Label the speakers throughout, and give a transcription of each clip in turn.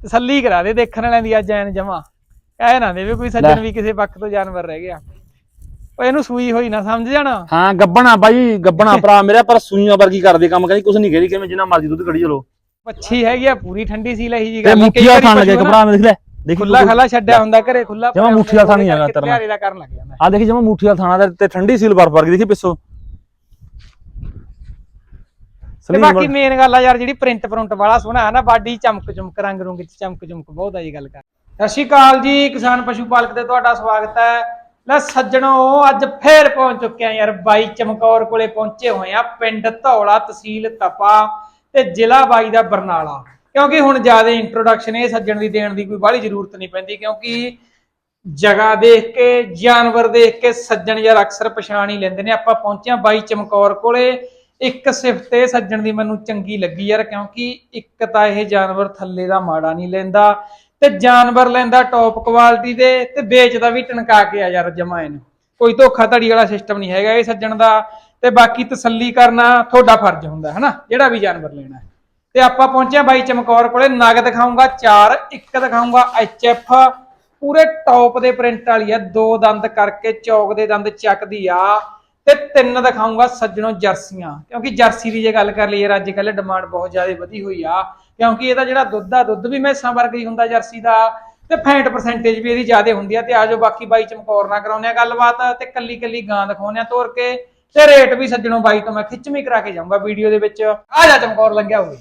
Speaker 1: ਤਸੱਲੀ ਕਰਾ ਦੇ ਦੇਖਣ ਵਾਲਿਆਂ ਦੀ ਅੱਜ ਐਨ ਜਮਾ। ਕਹਿ ਨਾ ਦੇਵੇ ਕੋਈ ਸੱਜਣ ਵੀ ਕਿਸੇ ਪੱਖ ਤੋਂ ਜਾਨਵਰ ਰਹਿ ਗਿਆ। ਉਹ ਇਹਨੂੰ ਸੂਈ ਹੋਈ ਨਾ ਸਮਝ ਜਾਣਾ?
Speaker 2: ਹਾਂ ਗੱਬਣਾ ਬਾਈ ਗੱਬਣਾ ਭਰਾ ਮੇਰਾ ਪਰ ਸੂਈਆਂ ਵਰਗੀ ਕਰਦੇ ਕੰਮ ਕਹਿੰਦੀ ਕੁਛ ਨਹੀਂ ਕਹਦੀ ਕਿਵੇਂ ਜਿੰਨਾ ਮਰਜ਼ੀ ਦੁੱਧ ਕੱਢੀ ਚਲੋ।
Speaker 1: ਪੱਛੀ ਹੈਗੀ ਆ ਪੂਰੀ ਠੰਡੀ ਸੀ ਲਈ ਜੀ ਗੱਲ
Speaker 2: ਮੁੱਠੀਆ ਖਾਣ ਲੱਗੇ ਭਰਾ ਮੇਰੇ ਦੇਖ ਲੈ ਦੇਖੀ
Speaker 1: ਖੁੱਲਾ ਖਲਾ ਛੱਡਿਆ ਹੁੰਦਾ ਘਰੇ ਖੁੱਲਾ
Speaker 2: ਜਮਾਂ ਮੁੱਠੀ ਵਾਲਾ ਥਾਂ ਨਹੀਂ ਹੈਗਾ ਤੇਰਾ। ਆ ਦੇਖੀ ਜਮਾ ਮੁੱਠੀ ਵਾਲਾ ਥਾਣਾ ਤੇ ਠੰਡੀ ਸੀਲ ਬਰਫ ਵਰਗੀ ਦੇਖੀ ਪਿੱਛੋਂ।
Speaker 1: ਤੇ ਬਾਕੀ ਮੇਨ ਗੱਲ ਆ ਯਾਰ ਜਿਹੜੀ ਪ੍ਰਿੰਟ ਪ੍ਰਿੰਟ ਵਾਲਾ ਸੋਹਣਾ ਹੈ ਨਾ ਬਾਡੀ ਚਮਕ ਚਮਕ ਰੰਗ ਰੁੰਗ ਚ ਚਮਕ ਚਮਕ ਬਹੁਤ ਆ ਜੀ ਗੱਲ ਕਰ। ਸਤਿ ਸ਼੍ਰੀ ਅਕਾਲ ਜੀ ਕਿਸਾਨ ਪਸ਼ੂ ਪਾਲਕ ਤੇ ਤੁਹਾਡਾ ਸਵਾਗਤ ਹੈ। ਲੈ ਸੱਜਣੋ ਅੱਜ ਫੇਰ ਪਹੁੰਚ ਚੁੱਕੇ ਆ ਯਾਰ ਬਾਈ ਚਮਕੌਰ ਕੋਲੇ ਪਹੁੰਚੇ ਹੋਏ ਆ ਪਿੰਡ ਧੌਲਾ ਤਹਿਸੀਲ ਤਪਾ ਤੇ ਜ਼ਿਲ੍ਹਾ ਬਾਈ ਦਾ ਬਰਨਾਲਾ। ਕਿਉਂਕਿ ਹੁਣ ਜ਼ਿਆਦਾ ਇੰਟਰੋਡਕਸ਼ਨ ਇਹ ਸੱਜਣ ਦੀ ਦੇਣ ਦੀ ਕੋਈ ਬਾਹਲੀ ਜ਼ਰੂਰਤ ਨਹੀਂ ਪੈਂਦੀ ਕਿਉਂਕਿ ਜਗ੍ਹਾ ਦੇਖ ਕੇ ਜਾਨਵਰ ਦੇਖ ਕੇ ਸੱਜਣ ਯਾਰ ਅਕਸਰ ਪਛਾਣ ਹੀ ਲੈਂਦੇ ਨੇ। ਆਪਾਂ ਪਹੁੰਚੇ ਆ ਬਾਈ ਚਮਕੌਰ ਕੋਲੇ ਇੱਕ ਸਿਫਤ ਇਹ ਸੱਜਣ ਦੀ ਮੈਨੂੰ ਚੰਗੀ ਲੱਗੀ ਯਾਰ, ਕਿਉਂਕਿ ਇੱਕ ਤਾਂ ਇਹ ਜਾਨਵਰ ਥੱਲੇ ਦਾ ਮਾੜਾ ਨਹੀਂ ਲੈਂਦਾ ਤੇ ਜਾਨਵਰ ਲੈਂਦਾ ਟੌਪ ਕੁਆਲਿਟੀ ਦੇ ਤੇ ਵੇਚਦਾ ਵੀ ਟਣਕਾ ਕੇ ਆ ਯਾਰ ਜਮਾ ਇਹਨੂੰ। ਕੋਈ ਧੋਖਾ ਧੜੀ ਵਾਲਾ ਸਿਸਟਮ ਨਹੀਂ ਹੈਗਾ ਇਹ ਸੱਜਣ ਦਾ ਤੇ ਬਾਕੀ ਤਸੱਲੀ ਕਰਨਾ ਤੁਹਾਡਾ ਫਰਜ਼ ਹੁੰਦਾ ਹੈ ਨਾ ਜਿਹੜਾ ਵੀ ਜਾਨਵਰ ਲੈਣਾ ਤੇ ਆਪਾਂ ਪਹੁੰਚਿਆ ਬਾਈ ਚਮਕੌਰ ਕੋਲੇ ਨਗ ਦਿਖਾਉਂਗਾ ਚਾਰ, ਇੱਕ ਦਿਖਾਉਂਗਾ ਐਫ ਪੂਰੇ ਟੌਪ ਦੇ ਪ੍ਰਿੰਟ ਵਾਲੀ ਆ, ਦੋ ਦੰਦ ਕਰਕੇ, ਚੌਕ ਦੇ ਦੰਦ ਚੱਕਦੀ ਆ। ਤੇ ਤਿੰਨ ਦਿਖਾਉਂਗਾ ਸੱਜਣੋ ਜਰਸੀਆਂ। ਕਿਉਂਕਿ ਜਰਸੀ ਦੀ ਜੇ ਗੱਲ ਕਰ ਲਈਏ, ਅੱਜ ਕੱਲ੍ਹ ਡਿਮਾਂਡ ਬਹੁਤ ਜ਼ਿਆਦਾ ਵਧੀ ਹੋਈ ਆ। ਕਿਉਂਕਿ ਇਹਦਾ ਜਿਹੜਾ ਦੁੱਧ ਆ ਦੁੱਧ ਵੀ ਮੈਸਾਂ ਵਰਗਾ ਹੀ ਹੁੰਦਾ ਜਰਸੀ ਦਾ, ਤੇ ਫੈਂਟ ਪਰਸੈਂਟੇਜ ਵੀ ਇਹਦੀ ਜ਼ਿਆਦਾ ਹੁੰਦੀ ਆ। ਤੇ ਆਜੋ ਬਾਕੀ ਬਾਈ ਚਮਕੌਰ ਨਾ ਕਰਾਉਂਦੇ ਆ ਗੱਲਬਾਤ ਤੇ ਕੱਲੀ ਕੱਲੀ ਗਾਂ ਦਿਖਾਉਂਦੇ ਆ ਤੋਰ ਕੇ। ਤੇ ਰੇਟ ਵੀ ਸੱਜਣੋ ਬਾਈ ਤੋਂ ਮੈਂ ਖਿੱਚਵੀਂ ਕਰਾ ਕੇ ਜਾਊਂਗਾ ਵੀਡੀਓ ਦੇ ਵਿੱਚ। ਆ ਜਾ ਚਮਕੌਰ ਲੰਘਿਆ ਹੋਵੇ।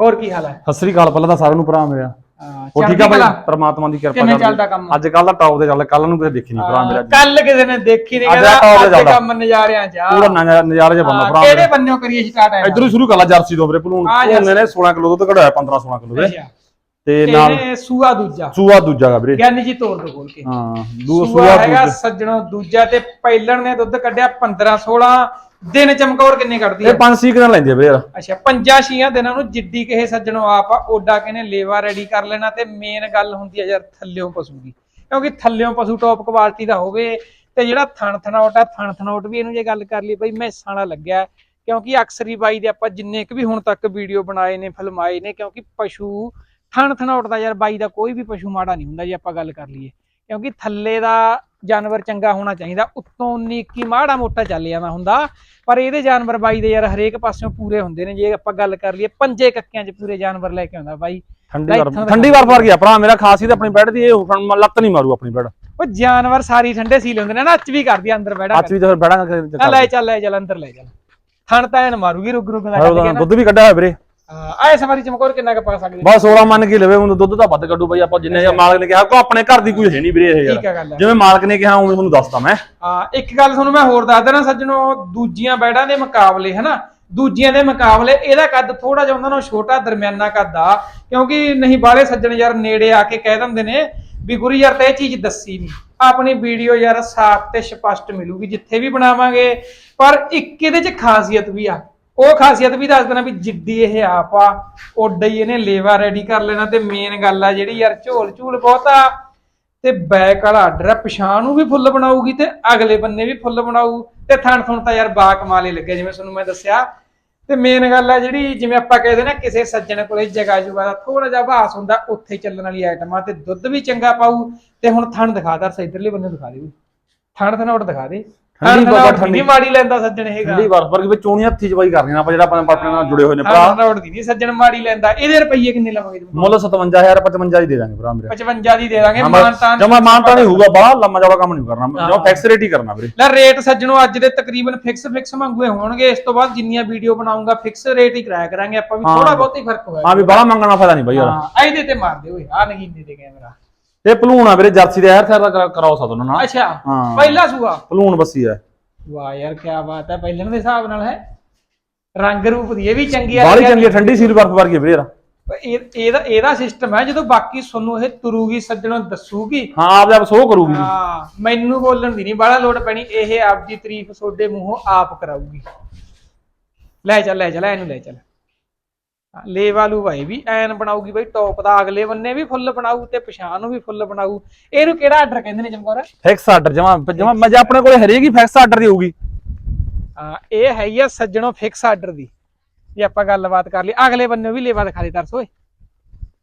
Speaker 1: ਹੋਰ ਕੀ ਹਾਲ ਹੈ
Speaker 2: ਸਤਿ ਸ੍ਰੀ ਅਕਾਲ, ਪਹਿਲਾਂ ਤਾਂ ਸਾਰਿਆਂ ਨੂੰ ਭਰਾ ਮੇਰਾ। ਉਹ ਠੀਕ ਆ
Speaker 1: ਕਲਾ।
Speaker 2: ਪ੍ਰਮਾਤਮਾ ਦੀ ਕਿਰਪਾ
Speaker 1: ਕਿਵੇਂ
Speaker 2: ਕਰਦੀ।
Speaker 1: ਚੱਲਦਾ ਕੰਮ?
Speaker 2: ਅੱਜ ਕੱਲ ਦਾ ਟੌਪ ਤੇ ਚੱਲਦਾ ਕੱਲ ਨੂੰ ਕਿਸੇ ਦੇਖੀ ਨਹੀਂ ਭਰਾ ਮੇਰਾ
Speaker 1: ਕੱਲ ਕਿਸੇ ਨੇ ਦੇਖੀ ਨਹੀਂ
Speaker 2: ਅੱਜ
Speaker 1: ਕਹਿੰਦਾ ਅੱਜ। ਕੰਮ ਨਜ਼ਾਰਿਆਂ ਚ।
Speaker 2: ਪੂਰਾ ਨਜ਼ਾਰਾ ਜਿਹਾ ਬੰਦਾ ਭਰਾ
Speaker 1: ਕਿਹੜੇ ਬੰਨਿਓ ਕਰੀਏ ਸਟਾਰਟ ਹੈ
Speaker 2: ਇਧਰੋਂ ਹੀ ਸ਼ੁਰੂ ਕਰ ਲਾ ਜਰਸੀ ਤੋਂ ਵੀਰੇ ਭਲੂਣ। ਉਹਨੇ ਨੇ 16 ਕਿਲੋ ਦੁੱਧ ਕਢਾਇਆ 15 16 ਕਿਲੋ ਦੇ
Speaker 1: ਅੱਛਾ
Speaker 2: ਤੇ ਨਾਲ
Speaker 1: ਸੂਆ ਦੂਜਾ
Speaker 2: ਸੂਆ ਦੂਜਾ ਗਾ ਵੀਰੇ
Speaker 1: ਗਿਆਨੀ ਜੀ ਤੋੜ ਦੋ ਖੋਲ ਕੇ
Speaker 2: ਹਾਂ ਦੂ
Speaker 1: ਸੂਆ ਹੈਗਾ ਸੱਜਣੋ ਦੂਜਾ ਤੇ ਪਹਿਲਣ ਨੇ ਦੁੱਧ ਕੱਢਿਆ 15 16 ਦਿਨ ਚਮਕੌਰ ਕਿੰਨੇ ਕੱਢਦੀ
Speaker 2: ਇਹ
Speaker 1: ਹੈ
Speaker 2: ਪੰਜ ਸੀ ਕਿਦਾਂ ਲੈਂਦੀ ਆ ਵੀਰੇ ਯਾਰ।
Speaker 1: ਅੱਛਾ ਪੰਜਾਂ ਛੀਆਂ ਦਿਨਾਂ ਨੂੰ ਜਿੱਡੀ ਕਿਸੇ ਸੱਜਣੋ ਆਪ ਆ ਓਡਾ ਕਿਨੇ ਲੇਵਾ ਰੈਡੀ ਕਰ ਲੈਣਾ ਤੇ ਮੇਨ ਗੱਲ ਹੁੰਦੀ ਹੈ ਯਾਰ ਥੱਲਿਓਂ ਪਸ਼ੂ ਦੀ। ਕਿਉਂਕਿ ਥੱਲਿਓਂ ਪਸ਼ੂ ਟੌਪ ਕੁਆਲਿਟੀ ਦਾ ਹੋਵੇ ਤੇ ਜਿਹੜਾ ਥਣ ਥਣਾਉਟ ਆ ਥਣ ਥਣਾਉਟ ਵੀ ਇਹਨੂੰ ਜੇ ਗੱਲ ਕਰ ਲਈ ਬਈ ਮੈਸਾਂ ਵਾਲਾ ਲੱਗਿਆ। ਹੈ। ਕਿਉਂਕਿ ਅਕਸਰ ਬਾਈ ਦੇ ਆਪਾਂ ਜਿੰਨੇ ਕੁ ਵੀ ਹੁਣ ਤੱਕ ਵੀਡੀਓ ਬਣਾਏ ਨੇ ਫਿਲਮਾਏ ਨੇ ਕਿਉਂਕਿ ਪਸ਼ੂ ਥਣ ਥਣਾਉਟ ਦਾ ਯਾਰ ਬਾਈ ਦਾ ਕੋਈ ਵੀ ਪਸ਼ੂ ਮਾੜਾ ਨਹੀਂ ਹੁੰਦਾ ਜੇ ਆਪਾਂ ਗੱਲ ਕਰ ਲਈਏ। ਕਿਉਂਕਿ ਥੱਲੇ ਦਾ ਜਾਨਵਰ ਚੰਗਾ ਹੋਣਾ ਚਾਹੀਦਾ। ਉੱਤੋਂ ਉਨੀ ਕੀ ਮਾੜਾ ਮੋਟਾ ਚੱਲ ਜਾਂਦਾ ਹੁੰਦਾ ਪਰ ਇਹਦੇ ਜਾਨਵਰ ਬਾਈ ਦੇ ਯਾਰ ਹਰੇਕ ਪਾਸਿਓਂ ਪੂਰੇ ਹੁੰਦੇ ਨੇ। ਜੇ ਆਪਾਂ ਗੱਲ ਕਰ ਲਈਏ ਪੰਜੇ ਕੱਕਿਆਂ 'ਚ ਪੂਰੇ ਜਾਨਵਰ ਲੈ ਕੇ ਆਉਂਦਾ ਬਾਈ।
Speaker 2: ਠੰਡੀ ਵਾਰ ਠੰਡੀ ਗਿਆ ਭਰਾ ਮੇਰਾ ਖਾਸੀ ਤੇ ਆਪਣੀ ਬੈਡ ਦੀ ਇਹ ਹੁਣ ਲੱਤ ਨਹੀਂ ਮਾਰੂ ਆਪਣੀ ਬੈਡ
Speaker 1: ਉਹ ਜਾਨਵਰ ਸਾਰੀ ਠੰਡੇ ਸੀ ਲੈਂਦੇ ਨੇ ਨਾ ਅੱਚ ਵੀ ਕਰਦੀ ਅੰਦਰ ਬੈਠਾ
Speaker 2: ਅੱਜ ਵੀ ਤਾਂ ਫਿਰ
Speaker 1: ਲੈ ਚੱਲ ਲੈ ਚੱਲ ਅੰਦਰ ਲੈ ਚੱਲ। ਥਣ ਤਾਂ ਐਨ ਮਾਰੂਗੀ ਰੁਕ ਰੁਕ ਦਾ
Speaker 2: ਦੁੱਧ ਵੀ ਕੱਢਿਆ ਹੋਇਆ ਵੀਰੇ।
Speaker 1: ਹਾਂ, ਆ ਇਸ ਵਾਰੀ ਚਮਕੌਰ ਕਿੰਨਾ ਕ ਪਾ ਸਕਦੇ?
Speaker 2: ਬਸ 16 ਮੰਨ ਕੇ ਲਵੇ ਹੁਣ ਦੁੱਧ ਤਾਂ ਵੱਧ ਕੱਢੂ ਬਈ ਆਪਾਂ ਜਿੰਨੇ ਮਾਲਕ ਨੇ ਕਿਹਾ ਕੋ ਆਪਣੇ ਘਰ ਦੀ ਕੋਈ ਹੈ ਨਹੀਂ ਵੀਰੇ ਇਹ ਯਾਰ। ਜਿਵੇਂ ਮਾਲਕ ਨੇ ਕਿਹਾ ਉਵੇਂ ਤੁਹਾਨੂੰ ਦੱਸਦਾ ਮੈਂ।
Speaker 1: ਹਾਂ ਇੱਕ ਗੱਲ ਤੁਹਾਨੂੰ ਮੈਂ ਹੋਰ ਦੱਸ ਦੇਣਾ ਸੱਜਣੋ ਦੂਜੀਆਂ ਬੈਡਾਂ ਦੇ ਮੁਕਾਬਲੇ ਹਨਾ? ਦੂਜੀਆਂ ਦੇ ਮੁਕਾਬਲੇ ਇਹਦਾ ਕੱਦ ਥੋੜਾ ਜਿਹਾ ਉਹਨਾਂ ਨਾਲੋਂ ਛੋਟਾ ਦਰਮਿਆਨਾ ਕੱਦ ਆ। ਕਿਉਂਕਿ ਨਹੀਂ ਬਾਲੇ ਸੱਜਣ ਯਾਰ ਨੇੜੇ ਆ ਕੇ ਕਹਿ ਦਿੰਦੇ ਨੇ ਵੀ ਗੁਰੂ ਯਾਰ ਤਾਂ ਇਹ ਚੀਜ਼ ਦੱਸੀ ਨਹੀਂ ਆਪਣੀ ਵੀਡੀਓ ਯਾਰ ਸਾਫ਼ ਤੇ ਸਪਸ਼ਟ ਮਿਲੂਗੀ ਜਿੱਥੇ ਵੀ ਬਣਾਵਾਂਗੇ। ਪਰ ਇੱਕ ਇਹਦੇ 'ਚ ਖਾਸੀਅਤ ਵੀ ਆ। ਉਹ ਖਾਸੀਅਤ ਵੀ ਦੱਸ ਦੇਣਾ ਵੀ ਜਿੱਡੀ ਇਹ ਆਪ ਆ ਓਡਾ ਹੀ ਇਹਨੇ ਲੇਵਾ ਰੈਡੀ ਕਰ ਲੈਣਾ ਤੇ ਮੇਨ ਗੱਲ ਆ ਜਿਹੜੀ ਯਾਰ ਝੋਲ ਝੂਲ ਬਹੁਤਾ ਤੇ ਬੈਕ ਵਾਲਾ ਆਰਡਰ ਆ, ਪਛਾਣ ਨੂੰ ਵੀ ਫੁੱਲ ਬਣਾਊਗੀ ਤੇ ਅਗਲੇ ਬੰਨੇ ਵੀ ਫੁੱਲ ਬਣਾਊ। ਤੇ ਥਣ ਥਣ ਤਾਂ ਯਾਰ ਬਾ ਕਮਾਲੇ ਲੱਗੇ ਜਿਵੇਂ ਤੁਹਾਨੂੰ ਮੈਂ ਦੱਸਿਆ। ਤੇ ਮੇਨ ਗੱਲ ਆ ਜਿਹੜੀ ਜਿਵੇਂ ਆਪਾਂ ਕਹਿੰਦੇ ਨਾ ਕਿਸੇ ਸੱਜਣ ਕੋਲੇ ਜਗ੍ਹਾ ਜੁਗਾ ਦਾ ਥੋੜਾ ਜਿਹਾ ਭਾਸ ਹੁੰਦਾ, ਉੱਥੇ ਚੱਲਣ ਵਾਲੀ ਆਈਟਮਾਂ ਤੇ ਦੁੱਧ ਵੀ ਚੰਗਾ ਪਾਊ। ਤੇ ਹੁਣ ਥਣ ਦਿਖਾ ਦਰ ਇਧਰਲੇ ਬੰਨੇ ਦਿਖਾ ਦੇ ਵੀ। ਥਣ ਥਣੋਟ ਦਿਖਾ ਦੇ।
Speaker 2: ਠੰਡੀ ਬਾਬਾ।
Speaker 1: ਮਾੜੀ ਲੈਂਦਾ ਸੱਜਣ ਹੈਗਾ।
Speaker 2: ਠੰਡੀ ਬਰਫ ਵਰਗੀ ਵਿੱਚ ਚੋਣੀ ਹੱਥੀ ਚ ਬਾਈ ਕਰਨੀਆਂ ਆਪਾਂ ਜਿਹੜਾ ਆਪਣੇ ਆਪਣੇ ਨਾਲ ਜੁੜੇ ਹੋਏ ਨੇ ਭਰਾ।
Speaker 1: ਥਣ ਥਣੋਟ ਦੀ ਨਹੀਂ ਸੱਜਣ ਮਾੜੀ ਲੈਂਦਾ। ਇਹਦੇ ਰੁਪਈਏ ਕਿੰਨੇ ਲਵਾਂਗੇ ਤੂੰ?
Speaker 2: ਮੁੱਲ 57000 55 ਦੀ ਦੇ ਦਾਂਗੇ ਭਰਾ ਮੇਰੇ।
Speaker 1: 55 ਦੀ ਦੇ ਦਾਂਗੇ ਮਾਨਤਾਨ
Speaker 2: ਜਮਾ ਮਾਨਤਾ ਨਹੀਂ ਹੋਊਗਾ ਬੜਾ ਲੰਮਾ ਚੌੜਾ ਕੰਮ ਨਹੀਂ ਕਰਨਾ। ਜੋ ਫਿਕਸ ਰੇਟ ਹੀ ਕਰਨਾ ਵੀਰੇ।
Speaker 1: ਲੈ ਰੇਟ ਸੱਜਣੋ ਅੱਜ ਦੇ ਤਕਰੀਬਨ ਫਿਕਸ ਫਿਕਸ ਮੰਗੂਏ ਹੋਣਗੇ। ਇਸ ਤੋਂ ਬਾਅਦ ਜਿੰਨੀਆਂ ਵੀਡੀਓ ਬਣਾਉਂਗਾ ਫਿਕਸ ਰੇਟ ਹੀ ਕਰਾਇਆ ਕਰਾਂਗੇ ਆਪਾਂ ਵੀ। ਥੋੜਾ ਬਹੁਤ ਹੀ ਫ਼ਰਕ ਹੋਇਆ।
Speaker 2: ਹਾਂ ਵੀ ਬੜਾ ਮੰਗਣਾ ਫਾਇਦਾ ਨਹੀਂ ਬਾਈ ਯਾਰ।
Speaker 1: ਹਾਂ ਇਹਦੇ ਤੇ ਮਾਰ ਦੇ ਓਏ। ਆ ਨਗੀਨੇ ਦੇ ਕੈਮਰਾ।
Speaker 2: ਇਹ ਭਲੂਣ ਆ ਵੀਰੇ ਜਰਸੀ ਦੇ ਹੈਰ ਥੈਰ ਦਾ ਕਰਾਓ ਸਕਦਾ ਨਾਲ
Speaker 1: ਅੱਛਾ
Speaker 2: ਹਾਂ।
Speaker 1: ਪਹਿਲਾ ਸੂਆ?
Speaker 2: ਭਲੂਣ ਬੱਸੀ ਹੈ
Speaker 1: ਵਾਹ ਯਾਰ ਕੀ ਬਾਤ ਹੈ ਪਹਿਲਣ ਦੇ ਹਿਸਾਬ ਨਾਲ ਹੈ। ਰੰਗ ਰੂਪ ਦੀ ਇਹ ਵੀ ਚੰਗੀ ਆ
Speaker 2: ਬਾਹਲੀ ਚੰਗੀ ਠੰਡੀ ਸੀਲ ਬਰਫ ਵਰਗੀ ਵੀਰੇ ਯਾਰ
Speaker 1: ਇਹ ਇਹਦਾ ਇਹਦਾ ਸਿਸਟਮ ਹੈ ਜਦੋਂ ਬਾਕੀ ਤੁਹਾਨੂੰ ਇਹ ਤੁਰੂਗੀ ਸੱਜਣੋ ਦੱਸੂਗੀ।
Speaker 2: ਹਾਂ ਆਪ ਆਪ ਸੋ ਕਰੂਗੀ।
Speaker 1: ਹਾਂ ਮੈਨੂੰ ਬੋਲਣ ਦੀ ਨਹੀਂ ਬਾਹਲਾ ਲੋੜ ਪੈਣੀ ਇਹ ਆਪਦੀ ਤਾਰੀਫ ਤੁਹਾਡੇ ਮੂੰਹੋਂ ਆਪ ਕਰਾਊਗੀ। ਲੈ ਚੱਲ ਲੈ ਚੱਲ ਇਹਨੂੰ ਲੈ ਚੱਲ। ਹਾਂ, ਲੇ ਵਾਲੂ ਭਾਈ ਵੀ ਐਨ ਬਣਾਊਗੀ ਬਈ ਟੌਪ ਦਾ ਅਗਲੇ ਬੰਨੇ ਵੀ ਫੁੱਲ ਬਣਾਊ ਤੇ ਪਛਾਣ ਨੂੰ ਵੀ ਫੁੱਲ ਬਣਾਊ। ਇਹਨੂੰ ਕਿਹੜਾ ਆਰਡਰ ਕਹਿੰਦੇ ਨੇ ਚਮਕੌਰ?
Speaker 2: ਫਿਕਸ ਆਰਡਰ ਜਮਾ ਜਮਾ ਮਜਾ ਆਪਣੇ ਕੋਲੇ ਹਰੇਕ ਹੀ ਫਿਕਸ ਆਰਡਰ ਦੀ ਹੋਊਗੀ।
Speaker 1: ਹਾਂ ਇਹ ਹੈ ਹੀ ਆ ਸੱਜਣੋ ਫਿਕਸ ਆਰਡਰ ਦੀ। ਜੇ ਆਪਾਂ ਗੱਲਬਾਤ ਕਰ ਲਈ ਅਗਲੇ ਬੰਨੇ ਵੀ ਲੇਵਾ ਦਿਖਾ ਦੇ ਤਰਸ ਓਏ।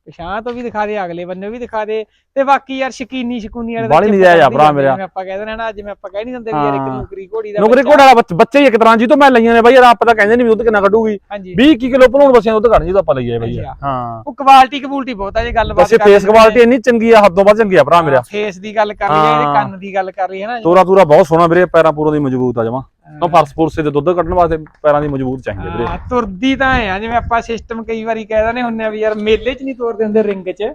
Speaker 1: ਪਛਾਣ ਤੋਂ ਵੀ ਦਿਖਾ ਦੇ ਅਗਲੇ ਬੰਨੇ ਵੀ ਦਿਖਾ ਦੇ ਤੇ ਬਾਕੀ ਯਾਰ ਸ਼ਕੀਨੀ ਸ਼ਕੂਨੀ ਵਾਲੇ
Speaker 2: ਬਾਹਲੀ
Speaker 1: ਤਾਂ
Speaker 2: ਨਜਾਇਜ਼ ਆ
Speaker 1: ਚਿੱਪ
Speaker 2: ਭਰਾ
Speaker 1: ਕਰਦੇ
Speaker 2: ਮੇਰਾ।
Speaker 1: ਆਪਾਂ ਕਹਿ ਦਿੰਦੇ ਨਾ ਜਿਵੇਂ ਆਪਾਂ ਕਹਿ ਨਹੀਂ ਦਿੰਦੇ ਵੀ ਯਾਰ ਇੱਕ। ਨੌਕਰੀ ਘੋੜੀ ਦਾ
Speaker 2: ਨੌਕਰੀ। ਘੋੜਾ ਵਾਲਾ ਬੱਚ- ਹੀ ਇੱਕ ਤਰ੍ਹਾਂ ਜੀ ਤੋਂ ਮੈਂ ਲਈਆਂ ਨੇ ਬਾਈ ਯਾਰ ਆਪਾਂ ਤਾਂ ਕਹਿੰਦੇ ਨਹੀਂ ਵੀ ਦੁੱਧ ਕਿੰਨਾ ਕੱਢੂਗੀ
Speaker 1: ਹਾਂਜੀ
Speaker 2: 20 21 ਕਿਲੋ ਭਲੂਣ ਬੱਚਿਆਂ ਦਾ ਦੁੱਧ ਕੱਢ ਜੀ ਤਾਂ ਆਪਾਂ ਲਈਏ ਬਾਈ। ਹਾਂ
Speaker 1: ਉਹ ਕੁਆਲਿਟੀ ਕਬੂਲਟੀ ਬਹੁਤ ਆ ਜੇ ਗੱਲਬਾਤ
Speaker 2: ਵੈਸੇ ਫੇਸ ਕੁਆਲਿਟੀ ਇੰਨੀ ਚੰਗੀ ਆ ਹੱਦੋਂ ਵੱਧ ਚੰਗੀ ਆ ਭਰਾ ਮੇਰਾ
Speaker 1: ਫੇਸ ਦੀ ਗੱਲ ਕਰ ਲਈ ਇਹਦੇ। ਕੰਨ ਦੀ ਗੱਲ ਕਰ ਲਈ ਹੈ ਨਾ
Speaker 2: ਤੋਰਾ ਤੂਰਾ ਬਹੁਤ ਸੋਹਣਾ ਵੀਰੇ ਪੈਰਾਂ ਪੂਰਾਂ ਦੀ ਮਜ਼ਬੂਤ ਆ ਜਮਾ ਤਾਂ ਫਰਸ ਫੁਰਸੇ ਦੇ ਦੁੱਧ ਕੱਢਣ ਵਾਸਤੇ ਪੈਰਾਂ ਦੀ ਮਜ਼ਬੂਤ ਚਾਹੀਦੀ ਵੀਰੇ।
Speaker 1: ਹਾਂ, ਤੁਰਦੀ ਤਾਂ ਹੈ ਜਿਵੇਂ ਆਪਾਂ ਸਿਸਟਮ ਕਈ ਵਾਰੀ ਕਹਿ ਦਿੰਦੇ ਹੁੰਨੇ ਆ ਵੀ ਯਾਰ ਮੇਲੇ 'ਚ ਨਹੀਂ ਤੁਰਦੇ ਹੁੰਦੇ ਰਿੰਗ 'ਚ।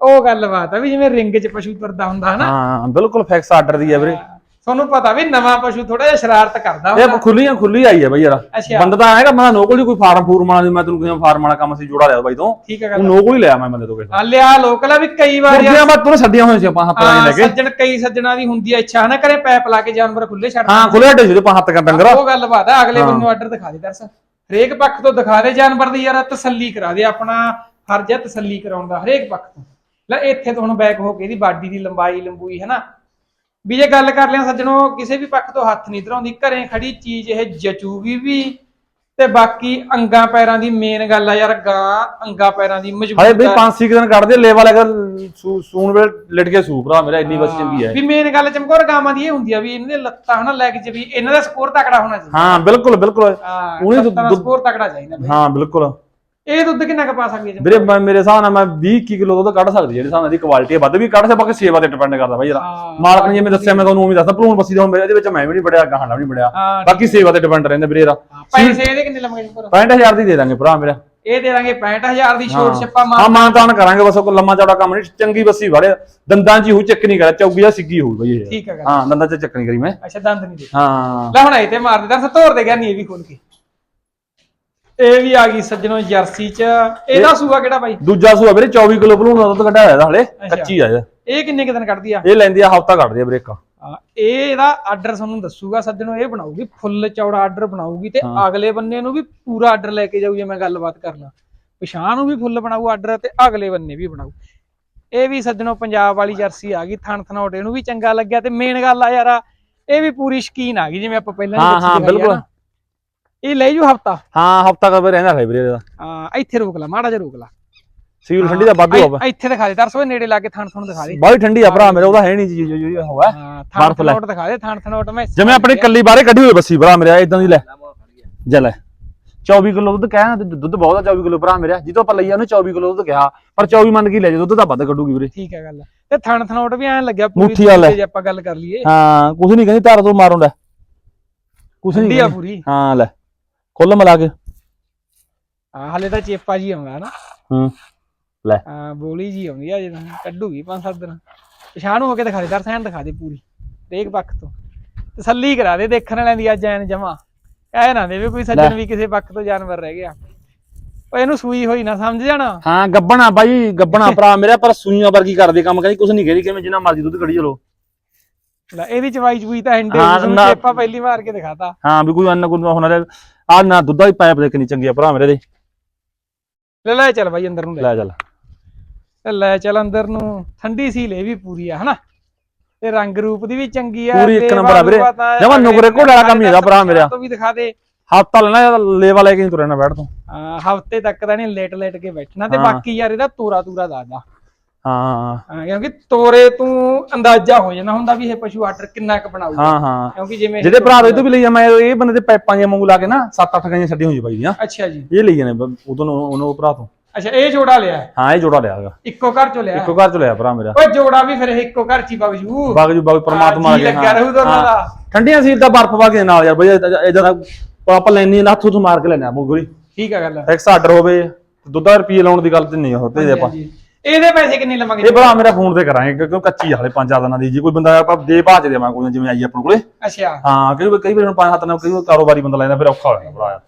Speaker 1: ਉਹ ਗੱਲਬਾਤ ਆ ਵੀ ਜਿਵੇਂ ਰਿੰਗ 'ਚ ਪਸ਼ੂ ਤੁਰਦਾ ਹੁੰਦਾ ਹਨਾ।
Speaker 2: ਹਾਂ ਬਿਲਕੁਲ ਫਿਕਸ ਆਰਡਰ ਦੀ ਆ ਵੀਰੇ।
Speaker 1: ਤੁਹਾਨੂੰ ਪਤਾ ਵੀ ਨਵਾਂ ਪਸ਼ੂ ਥੋੜਾ ਜਿਹਾ ਸ਼ਰਾਰਤ ਕਰਦਾ
Speaker 2: ਇਹ ਖੁੱਲੀਆਂ ਖੁੱਲੀ ਆਈ ਆ ਬਾਈ ਯਾਰ।
Speaker 1: ਅੱਛਾ।
Speaker 2: ਬੰਦਾ ਤਾਂ ਆਏਗਾ ਮੈਂ ਨੋਕਲ ਜੀ ਕੋਈ ਫਾਰਮ ਫੂਰਮ ਵਾਲਾ ਨੀ, ਮੈਂ ਤੈਨੂੰ ਕਿਹਾ ਫਾਰਮ ਵਾਲਾ ਕੰਮ ਸੀ ਜੋੜਾ ਲਿਆ ਬਾਈ ਤੋਂ।
Speaker 1: ਠੀਕ ਹੈ
Speaker 2: ਉਹ
Speaker 1: ਗੱਲ।
Speaker 2: ਨੋਕਲ ਹੀ ਲਿਆ ਮੈਂ ਬੰਦੇ ਤੋਂ ਕਿਸੇ
Speaker 1: ਆ ਲਿਆ ਲੋਕਲ ਆ ਵੀ ਕਈ ਵਾਰ ਯਾਰ
Speaker 2: ਮੁਰਗੀਆਂ ਮੈਂ ਤੂੰ ਛੱਡੀਆਂ ਹੋਈਆਂ ਸੀ ਆਪਾਂ ਹੱਥਾਂ ਨਾਲ
Speaker 1: ਹਾਂ,
Speaker 2: ਲੈ ਕੇ।
Speaker 1: ਸੱਜਣ ਕਈ ਸੱਜਣਾ ਦੀ ਹੁੰਦੀ ਆ ਇੱਛਾ ਹਨਾ? ਕਰੇ ਪੈਪ ਲਾ ਕੇ ਜਾਨਵਰ ਖੁੱਲੇ ਛੱਡ
Speaker 2: ਹਾਂ ਖੁੱਲੇ ਹੱਡੇ ਸੀ ਆਪਾਂ ਹੱਥ ਕਰ ਡੰਗਰ।
Speaker 1: ਉਹ ਗੱਲ ਬਾਤ ਆ ਅਗਲੇ ਬੰਨੂ ਆਰਡਰ ਦਿਖਾ ਦੇ ਦਰਸ। ਹਰੇਕ ਪੱਖ ਤੋਂ ਦਿਖਾ ਦੇ ਜਾਨਵਰ ਦੀ ਯਾਰ ਤਸੱਲੀ ਕਰਾ ਦੇ ਆਪਣਾ ਫਰਜ਼ ਹੈ ਤਸੱਲੀ ਕਰਾਉਣ ਦਾ ਹਰੇਕ ਪੱਖ ਤੋਂ। ਲੈ ਇੱਥੇ ਤੋਂ ਹੁਣ ਬੈਕ ਹੋ ਕੇ ਇਹਦੀ ਬਾਡੀ ਦੀ ਲੰਬਾਈ ਲੰਬੂਈ ਹੈ ਨਾ ਵੀ ਜੇ ਗੱਲ ਕਰ ਲਿਆ ਸੱਜਣੋ ਕਿਸੇ ਵੀ ਪੱਖ ਤੋਂ ਹੱਥ ਨਹੀਂ ਧਰਾਉਂਦੀ ਘਰੇ ਖੜੀ ਚੀਜ਼ ਇਹ ਜਚੂਗੀ ਵੀ ਤੇ ਬਾਕੀ ਅੰਗਾਂ ਪੈਰਾਂ ਦੀ ਮੇਨ ਗੱਲ ਆ ਯਾਰ ਗਾਂ ਅੰਗਾਂ ਪੈਰਾਂ ਦੀ ਮਜ਼ਬੂਤ
Speaker 2: ਬਈ
Speaker 1: ਆ।
Speaker 2: 5-6 ਦਿਨ ਕੱਢਦੇ ਲੇਵਾ ਲੈ ਕੇ ਸੂਣ ਵੇਲੇ ਲਿਟ ਕੇ ਸੂ ਭਰਾ ਮੇਰਾ ਇੰਨੀ ਬਸ ਚੰਗੀ ਹੈ
Speaker 1: ਵੀ ਮੇਨ ਗੱਲ ਚਮਕੌਰ ਗਾਵਾਂ ਦੀ ਇਹ ਹੁੰਦੀ ਆ ਵੀ ਇਹਨਾਂ ਦੇ ਲੱਤਾਂ ਹਨਾ ਲੈਗ 'ਚ ਵੀ ਇਹਨਾਂ ਦਾ ਸਕੋਰ ਤਕੜਾ ਹੋਣਾ ਚਾਹੀਦਾ
Speaker 2: ਹਾਂ ਬਿਲਕੁਲ ਬਿਲਕੁਲ
Speaker 1: ਹਾਂ
Speaker 2: ਉਹਨੇ
Speaker 1: ਸਕੋਰ ਤਕੜਾ ਚਾਹੀਦਾ।
Speaker 2: ਹਾਂ ਬਿਲਕੁਲ
Speaker 1: ਇਹ ਦੁੱਧ ਕਿੰਨਾ ਕੁ ਪਾ ਸਕਦੀ ਹੈ
Speaker 2: ਵੀਰੇ ਮੈਂ- ਮੇਰੇ ਹਿਸਾਬ ਨਾਲ ਮੈਂ 20 21 ਕਿਲੋ ਦੁੱਧ ਕੱਢ ਸਕਦੀ ਜਿਹੜੀ ਹਿਸਾਬ ਨਾਲ ਦੀ ਕੁਆਲਿਟੀ ਹੈ ਵੱਧ ਵੀ ਕੱਢ ਸਕਦਾ ਬਾਕੀ ਸੇਵਾ ਤੇ ਡਿਪੈਂਡ ਕਰਦਾ ਬਾਈ
Speaker 1: ਹਾਂ,
Speaker 2: ਮਾਲਕ ਨੇ ਜਿਵੇਂ ਦੱਸਿਆ ਮੈਂ ਤੁਹਾਨੂੰ ਉਵੇਂ ਦੱਸਦਾ ਭਲੂਣ ਬਸੀ ਦਾ ਹੁਣ ਇਹਦੇ ਵਿੱਚ ਮੈਂ ਵੀ ਨਹੀਂ ਬੜਿਆ ਗਾਹਾਂ ਵੀ ਨਹੀਂ ਬੜਿਆ
Speaker 1: ਹਾਂ
Speaker 2: ਬਾਕੀ ਸੇਵਾ ਤੇ ਡਿਪੈਂਡ ਰਹਿੰਦਾ ਵੀਰੇ
Speaker 1: ਪੈਸੇ ਇਹਦੇ ਕਿੰਨੇ ਲਵਾਂਗੇ ਪਰ
Speaker 2: 65000 ਦੀ ਦੇ ਦਾਂਗੇ ਭਰਾ ਮੇਰਾ।
Speaker 1: ਇਹ ਦੇ ਦਾਂਗੇ 65000 ਦੀ ਛੋਟ
Speaker 2: ਹਾਂ।
Speaker 1: ਛੱਪਾ
Speaker 2: ਹਾਂ
Speaker 1: ਮਾਰ
Speaker 2: ਮਾਨਤਾਨ ਕਰਾਂਗੇ ਬਸ ਉਹ ਲੰਮਾ ਚੌੜਾ ਕੰਮ ਨਹੀਂ ਚੰਗੀ ਬੱਸੀ ਵੜੇ। ਦੰਦਾਂ 'ਚ ਹੀ ਹੂ ਚੱਕ ਨਹੀਂ ਕਰਿਆ ਚੌਗੀ ਜਾਂ ਸਿੱਗੀ ਹੋਊ ਬਈ ਇਹ।
Speaker 1: ਠੀਕ ਹੈ ਗੱਲ।
Speaker 2: ਹਾਂ ਦੰਦਾਂ 'ਚ ਚੱਕ ਨਹੀਂ ਕਰੀ ਮੈਂ।
Speaker 1: ਅੱਛਾ ਦੰਦ ਨਹੀਂ ਦੇ।
Speaker 2: ਹਾਂ।
Speaker 1: ਲੈ ਹੁਣ ਇਹ ਤੇ ਮਾਰ ਦੇ ਦਰਸ ਤੋੜ ਦੇ ਗਿਆ ਨਹੀਂ ਇਹ ਵੀ ਖੋਲ ਕੇ। ਇਹ ਵੀ ਆ ਗਈ ਸੱਜਣੋ ਜਰਸੀ ਚ। ਇਹਦਾ ਸੂਆ ਕਿਹੜਾ ਬਾਈ?
Speaker 2: ਦੂਜਾ ਸੂਆ ਵੀਰੇ 24 ਕਿਲੋ ਭਲੂਣ ਦਾ ਦੁੱਧ ਕੱਢਿਆ ਹੋਇਆ ਇਹਦਾ ਹਲੇ ਕੱਚੀ ਆ ਇਹ।
Speaker 1: ਇਹ ਕਿੰਨੇ ਕੁ ਦਿਨ ਕੱਢਦੀ ਆ?
Speaker 2: ਇਹ ਲੈਂਦੀ ਆ ਹਫਤਾ ਕੱਢਦੀ ਆ
Speaker 1: ਹਾਂ, ਇਹ ਇਹਦਾ ਆਰਡਰ ਤੁਹਾਨੂੰ ਦੱਸੂਗਾ ਸੱਜਣੋ ਇਹ ਬਣਾਊਗੀ ਫੁੱਲ ਚੌੜਾ ਆਰਡਰ ਬਣਾਊਗੀ ਤੇ ਅਗਲੇ ਬੰਨੇ ਨੂੰ ਵੀ ਪੂਰਾ ਆਰਡਰ ਲੈ ਕੇ ਜਾਊ ਜੇ ਮੈਂ ਗੱਲਬਾਤ ਕਰਨਾ ਪਛਾਣ ਨੂੰ ਵੀ ਫੁੱਲ ਬਣਾਊ ਆਰਡਰ ਤੇ ਅਗਲੇ ਬੰਨੇ ਵੀ ਬਣਾਊ। ਇਹ ਵੀ ਸੱਜਣੋ ਪੰਜਾਬ ਵਾਲੀ ਜਰਸੀ ਆ ਗਈ ਥਣ ਥਣੋਟ ਇਹਨੂੰ ਵੀ ਚੰਗਾ ਲੱਗਿਆ ਤੇ ਮੇਨ ਗੱਲ ਆ ਯਾਰ ਇਹ ਵੀ ਪੂਰੀ ਸ਼ਕੀਨ ਆ ਗਈ ਜਿਵੇਂ ਆਪਾਂ ਪਹਿਲਾਂ ਹੀ
Speaker 2: ਹਾਂ, ਬਿਲਕੁਲ।
Speaker 1: ਇਹ ਲੈ ਜੂ ਹਫਤਾ।
Speaker 2: ਹਾਂ ਹਫਤਾ ਕਦ ਰਹਿੰਦਾ ਹਲੇ ਵੀਰੇ ਇਹਦਾ।
Speaker 1: ਹਾਂ ਇੱਥੇ ਰੋਕ ਲਾ ਮਾੜਾ ਜਿਹਾ ਰੋਕ ਲਾ।
Speaker 2: ਸੀਲ ਠੰਡੀ ਦਾ ਵਾਧੂ ਆ
Speaker 1: ਇੱਥੇ- ਦਿਖਾ ਦੇ ਦਰਸੋ ਨੇੜੇ ਲਾ ਕੇ ਥਣ ਥਣ ਦਿਖਾ ਦੇ।
Speaker 2: ਬਾਹਲੀ ਠੰਡੀ ਆ ਭਰਾ ਮੇਰੇ ਉਹਦਾ ਹੈ ਨਹੀਂ ਜੀ ਜੀ ਹੋਇਆ।
Speaker 1: ਹਾਂ ਥਣ
Speaker 2: ਬਰਫ਼ ਲੈ।
Speaker 1: ਥਣੋਟ ਦਿਖਾ ਦੇ ਥਣ ਥਣੋਟ ਮੈਂ
Speaker 2: ਜਿਵੇਂ ਆਪਣੀ ਕੱਲੀ ਬਾਹਰੇ ਕੱਢੀ ਹੋਈ ਬੱਸੀ ਭਰਾ ਮੇਰਾ ਇਦਾਂ ਦੀ ਲੈ। ਜਾ ਲੈ। 24 ਕਿਲੋ ਦੁੱਧ ਕਹਿਆ ਦੁੱਧ ਬਹੁਤ ਆ 24 ਕਿਲੋ ਭਰਾ ਮੇਰਾ। ਜਿੱਦੋਂ ਆਪਾਂ ਲਈਆ ਉਹਨੇ 24 ਕਿਲੋ ਦੁੱਧ ਕਿਹਾ। ਪਰ 24 ਮੰਨ ਕੇ ਹੀ ਲੈ ਜਾ ਦੁੱਧ ਤਾਂ ਵੱਧ ਕੱਢੂਗੀ ਵੀਰੇ।
Speaker 1: ਠੀਕ ਹੈ ਗੱਲ। ਤੇ ਥਣ ਥਣੋਟ ਵੀ ਐਂ ਲੱਗਿਆ
Speaker 2: ਹੈ।
Speaker 1: ਜੇ ਆਪਾਂ ਗੱਲ ਕਰ ਲਈਏ।
Speaker 2: ਹਾਂ ਕੁਛ ਨਹੀਂ ਕਹਿੰਦੀ ਧਾਰ ਤੋਂ ਮਾਰੋਂ ਲੈ ਕੁਛ
Speaker 1: ਠੰਡੀ
Speaker 2: ਨਹੀਂ
Speaker 1: ਆ ਪੂਰੀ।
Speaker 2: ਹਾਂ ਲੈ। ਕੁੱਲ ਮਿਲਾ ਕੇ।
Speaker 1: ਹਾਂ ਹਲੇ ਤਾਂ ਚੇਪਾ ਜੀ ਆਉਂਦਾ ਨਾ
Speaker 2: ਹੂੰ ਲੈ।
Speaker 1: ਹਾਂ ਬੋਲੀ ਜੀ ਆਉਂਦੀ ਆ ਜਦੋਂ ਕੱਢੂਗੀ ਪੰਜ ਸੱਤ ਦਿਨ। ਪਛਾਣ ਹੋ ਕੇ ਦਿਖਾ ਦੇ ਦਰਸੈਨ ਦਿਖਾ ਦੇ ਪੂਰੀ ਦੇਖ ਪੱਖ ਤੋਂ। ਤਸੱਲੀ ਕਰਾ ਦੇ ਦੇਖਣ ਵਾਲਿਆਂ ਦੀ ਅੱਜ ਐਨ ਜਮਾ। ਐ ਨਾ ਦੇਵੇ ਕੋਈ ਸੱਜਣ ਵੀ ਕਿਸੇ ਪੱਖ ਤੋਂ ਜਾਨਵਰ ਰਹਿ ਗਿਆ। ਉਹ ਇਹਨੂੰ ਸੂਈ ਹੋਈ ਨਾ ਸਮਝ ਜਾਣਾ?
Speaker 2: ਹਾਂ ਗੱਬਣਾ ਬਾਈ ਗੱਬਣਾ ਭਰਾ ਮੇਰਾ ਪਰ ਸੂਈਆਂ ਵਰਗੀ ਕਰਦੇ ਕੰਮ ਕਹਿੰਦੀ ਕੁਛ ਨਹੀਂ ਕਹਿੰਦੀ ਕਿਵੇਂ ਜਿੰਨਾ ਮਰਜ਼ੀ ਦੁੱਧ ਕੱਢੀ ਚਲੋ।
Speaker 1: ਲੈ ਇਹਦੀ ਚਵਾਈ ਚੂਈ ਤਾਂ ਹੈਂਡੇ ਨਾ- ਚੇਪਾ ਪਹਿਲੀ ਵਾਰ ਕੇ ਦਿਖਾਤਾ।
Speaker 2: ਹਾਂ ਵੀ ਕੋਈ ਅੰਨ ਕੋਈ ਹੁਣ ਆ ਨਾ ਦੁੱਧਾ ਦੀ ਪਾਈਪ ਦੇ ਕਿੰਨੀ ਚੰਗੀ ਆ ਭਰਾ ਮੇਰੇ ਦੇ।
Speaker 1: ਲੈ ਲੈ ਚੱਲ ਬਾਈ ਅੰਦਰ ਨੂੰ ਲੈ।
Speaker 2: ਲੈ ਚੱਲ।
Speaker 1: ਤੇ ਲੈ ਚੱਲ ਅੰਦਰ ਨੂੰ ਠੰਡੀ ਸੀ ਲੈ ਵੀ ਪੂਰੀ ਆ ਹਨਾ? ਤੇ ਰੰਗ ਰੂਪ ਦੀ ਵੀ ਚੰਗੀ ਆ
Speaker 2: ਪੂਰੀ ਇੱਕ ਨੰਬਰ ਆ ਵੀਰੇ।
Speaker 1: ਤਾਂ
Speaker 2: ਜਮਾਂ ਨੁਕਰੇ ਘੋੜੇ ਵਾਲਾ ਕੰਮ ਹੀ ਹੈਗਾ ਭਰਾ ਮੇਰਾ।
Speaker 1: ਤੋਂ ਵੀ ਦਿਖਾ ਦੇ।
Speaker 2: ਹਫਤਾ ਲੈਣਾ ਲੇਵਾ ਲੈ ਕੇ ਨਹੀਂ ਤੁਰਨਾ ਬੈਠ ਤੋਂ।
Speaker 1: ਹਫ਼ਤੇ ਤੱਕ ਤਾਂ ਨਹੀਂ ਲੇਟ ਲੇਟ ਕੇ ਬੈਠਣਾ ਤੇ
Speaker 2: ਹਾਂ।
Speaker 1: ਬਾਕੀ ਯਾਰ ਇਹਦਾ ਤੋਰਾ ਤੂਰਾ ਦੱਸਦਾ
Speaker 2: ਹਾਂ।
Speaker 1: ਹਾਂ, ਕਿਉਂਕਿ ਤੋਰੇ ਤੂੰ ਅੰਦਾਜ਼ਾ ਹੋ ਜਾਂਦਾ ਹੁੰਦਾ ਵੀ ਇਹ ਪਸ਼ੂ ਆਰਡਰ ਕਿੰਨਾ ਕੁ ਬਣਾਊਗਾ।
Speaker 2: ਹਾਂ ਹਾਂ।
Speaker 1: ਕਿਉਂਕਿ ਜਿਵੇਂ
Speaker 2: ਜਿਹਦੇ ਭਰਾ ਦੇ ਤੋਂ ਵੀ ਲਈ ਆ ਮੈਂ ਇਹ ਬੰਦੇ ਤੇ ਪਾਈਪਾਂ ਜਿਹੀਆਂ ਵਾਂਗੂ ਲਾ ਕੇ ਨਾ 7-8 ਗਾਈਆਂ ਛੱਡੀਆਂ ਹੋਈ ਬਾਈ ਦੀਆਂ।
Speaker 1: ਅੱਛਾ ਜੀ।
Speaker 2: ਇਹ ਲਈ ਨੇ ਉਦੋਂ ਉਹਨੂੰ ਉਹ ਭਰਾ ਤੋਂ।
Speaker 1: ਅੱਛਾ ਇਹ ਜੋੜਾ ਲਿਆ? ਹੈ।
Speaker 2: ਹਾਂ ਇਹ ਜੋੜਾ ਲਿਆ ਹੈਗਾ।
Speaker 1: ਇੱਕੋ ਘਰ ਚੋਂ ਲਿਆ?
Speaker 2: ਇੱਕੋ ਘਰ ਚ ਲਿਆ ਭਰਾ ਮੇਰਾ।
Speaker 1: ਓਏ ਜੋੜਾ ਵੀ ਫਿਰ ਇਹ ਇੱਕੋ ਘਰ ਚ ਹੀ ਬਗਜੂ
Speaker 2: ਬਾਗ ਜੂ ਬਾਗ ਪਰਮਾਤਮਾ
Speaker 1: ਜੀ ਲੱਗਿਆ ਰਹੂ ਦੋਨਾਂ ਦਾ।
Speaker 2: ਠੰਡੀਆਂ ਸੀਲ ਦਾ ਬਰਫ ਪਾ ਕੇ ਨਾਲ ਯਾਰ ਬਈ ਇਦਾਂ ਦਾ ਆਪਾਂ ਲੈਣੀ ਹੱਥੋਂ ਤੋਂ ਮਾਰ ਕੇ ਲੈਣਾ ਮੋਗਰੀ
Speaker 1: ਠੀਕ ਆ ਗੱਲ।
Speaker 2: ਐਕਸ ਆਰਡਰ ਹੋਵੇ ਦੁੱਧਾ ਰੁਪਏ ਲਾਉਣ ਦੀ ਗੱਲ ਤੇ ਨਹੀਂ ਉਹ ਤੇ ਆਪਾਂ।
Speaker 1: ਹਾਂਜੀ। ਇਹਦੇ ਪੈਸੇ ਕਿੰਨੇ ਲਵਾਂਗੇ?
Speaker 2: ਇਹ ਭਰਾ ਮੇਰਾ ਫੋਨ ਤੇ ਕਰਾਂਗੇ ਕਿਉਂਕਿ ਕੱਚੀ ਹਲੇ ਪੰਜ ਦਿਨਾਂ ਦੀ। ਜੀ ਕੋਈ ਬੰਦਾ ਆਪਾਂ ਦੇ ਭਾਜ ਦੇਵਾਂ ਕੋਈ ਜਿਵੇਂ ਆਈ ਆਪਣੇ ਕੋਲੇ।
Speaker 1: ਅੱਛਾ।
Speaker 2: ਹਾਂ ਵਾਰ ਕਈ ਵਾਰ ਪੰਜ ਹੱਥ ਨਾਲ ਕਈ ਵਾਰ ਕਾਰੋਬਾਰੀ ਬੰਦਾ ਲੈਂਦਾ ਫਿਰ ਔਖਾ ਹੋ ਜਾਂਦਾ ਭਰਾ।